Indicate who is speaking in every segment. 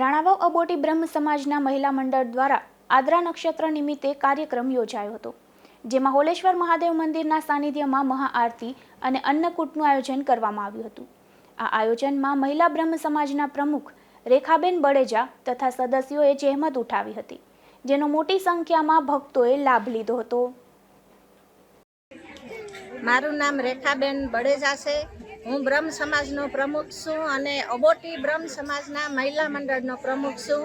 Speaker 1: રાણાવાવ અબોટી બ્રહ્મ સમાજના મહિલા મંડળ દ્વારા આદરા નક્ષત્ર નિમિત્તે કાર્યક્રમ યોજાયો હતો, જેમાં હોલેશ્વર મહાદેવ મંદિરના સાનિધ્યમાં મહાઆરતી અને અન્નકૂટનું આયોજન કરવામાં આવ્યું હતું. આ આયોજનમાં મહિલા બ્રહ્મ સમાજના પ્રમુખ રેખાબેન બળેજા તથા સદસ્યોએ જહેમત ઉઠાવી હતી, જેનો મોટી સંખ્યામાં ભક્તોએ લાભ લીધો હતો.
Speaker 2: મારું નામ રેખાબેન બળેજા છે. હું બ્રહ્મ સમાજનો પ્રમુખ છું અને અબોટી બ્રહ્મ સમાજના મહિલા મંડળનો પ્રમુખ છું.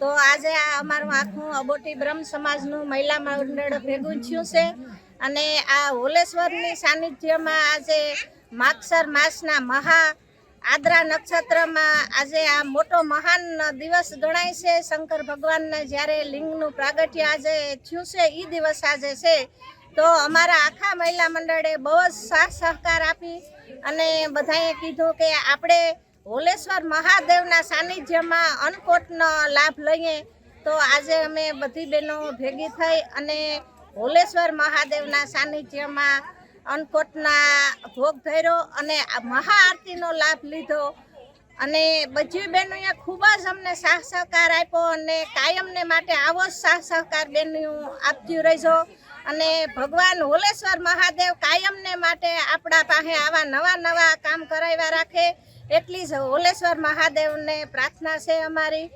Speaker 2: તો આજે આ અમારું આખું અબોટી બ્રહ્મ સમાજનું મહિલા મંડળ ભેગું થયું છે અને આ હોલેશ્વરની સાનિધ્યમાં આજે માગસર માસના મહા આદ્રા નક્ષત્રમાં આજે આ મોટો મહાન દિવસ ગણાય છે. શંકર ભગવાનને જ્યારે લિંગનું પ્રાગટ્ય આજે થયું છે એ દિવસ આજે છે. તો અમારા આખા મહિલા મંડળે બહુ જ સાથ સહકાર આપી અને બધાએ કીધું કે આપણે હોલેશ્વર મહાદેવના સાનિધ્યમાં અન્નકોટનો લાભ લઈએ. તો આજે અમે બધી બહેનો ભેગી થઈ અને હોલેશ્વર મહાદેવના સાનિધ્યમાં અન્નકોટના ભોગ ધર્યો અને મહાઆરતીનો લાભ લીધો. અને બધી બહેનોએ ખૂબ જ અમને સાથ સહકાર આપ્યો અને કાયમને માટે આવો જ સાથ સહકાર બહેનો આપતી રહેજો. અને ભગવાન હોલેશ્વર મહાદેવ કાયમને માટે આપણા પાસે આવા નવા નવા કામ કરાવ્યા રાખે. એટલી જ હોલેશ્વર મહાદેવને પ્રાર્થના છે અમારી.